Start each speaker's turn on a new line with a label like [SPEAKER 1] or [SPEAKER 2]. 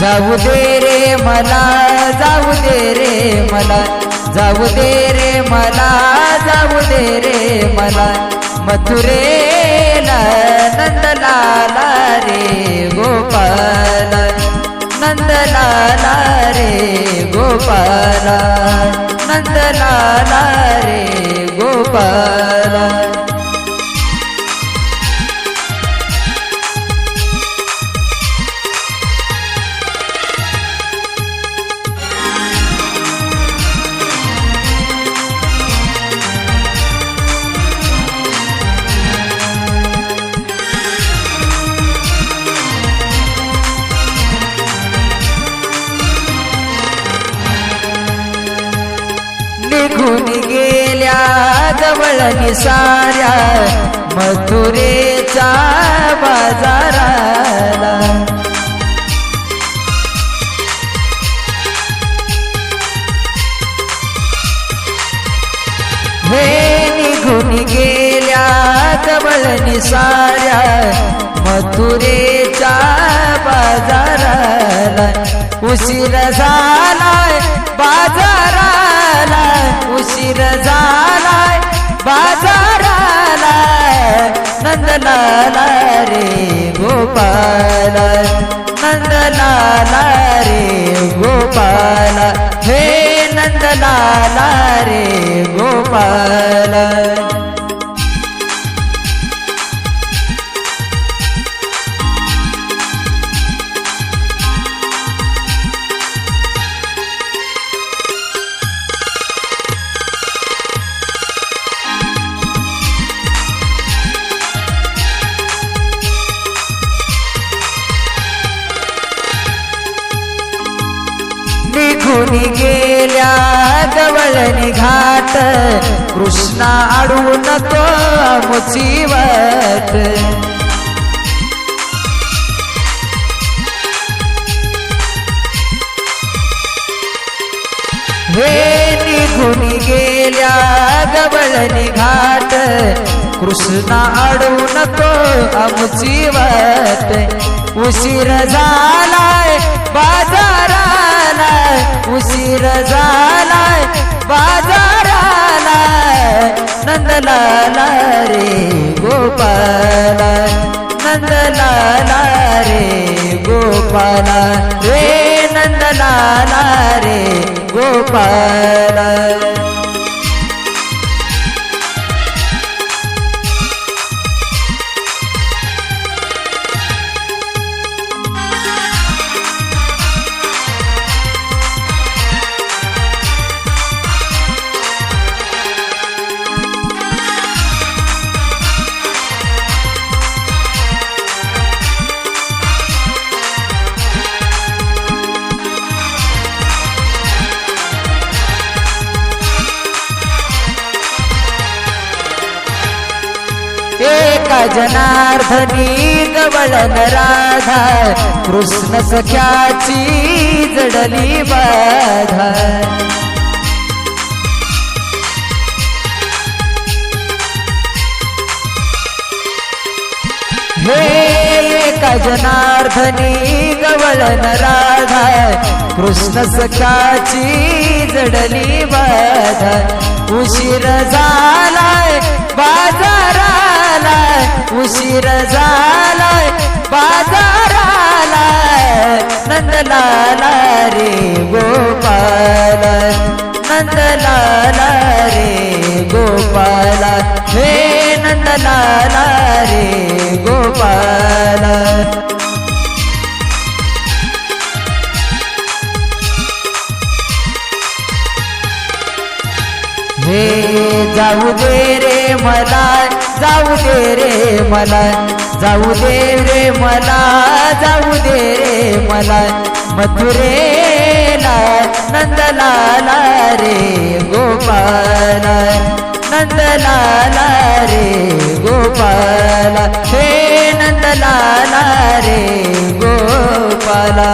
[SPEAKER 1] जाऊ दे रे मला जाऊ दे रे मला जाऊ दे रे मला जाऊ दे रे मला. मथुरे नंदलाला रे गोपाल. नंदलाला रे गोपाल. नंदलाला रे गोपाल. जवळ साऱ्या मथुरेच्या बाजाराला. हे निघून गेल्या जवळ साऱ्या मथुरेच्या बाजाराला. उशीर झालाय बाजाराला उशीर झालाय बाजाराला नंदलाला रे गोपाल नंदलाला रे गोपाल हे नंदलाला रे गोपाल निघून गेल्या जवळ निघाट कृष्णा आडू तो मुसीबत. हे निघून गेल्या जवळ निघात. कृष्णा आडू तो मुसीबत. उशीर झालाय बाजारा उशीर झालाय बाजाराला नंदलाला रे गोपाला नंदलाला रे गोपाला रे नंदलाला रे गोपाल जनार्दनी गवळन राधा कृष्ण सख्याची जडली बाधा. हे एका जनार्दनी गवळन राधा कृष्ण सख्याची जडली बाधा. उशीर झालाय उशीर झालाय बाजारालाय नंदलाला रे गोपाल नंदलाला रे गोपाल हे नंदलाला रे गोपाल हे जाऊ दे रे मला जाऊ दे रे मला जाऊ दे रे मला जाऊ दे रे मला. मथुरेला नंदलाला रे गोपाला. नंदलाला रे गोपाला. हे नंदलाला रे गोपाला.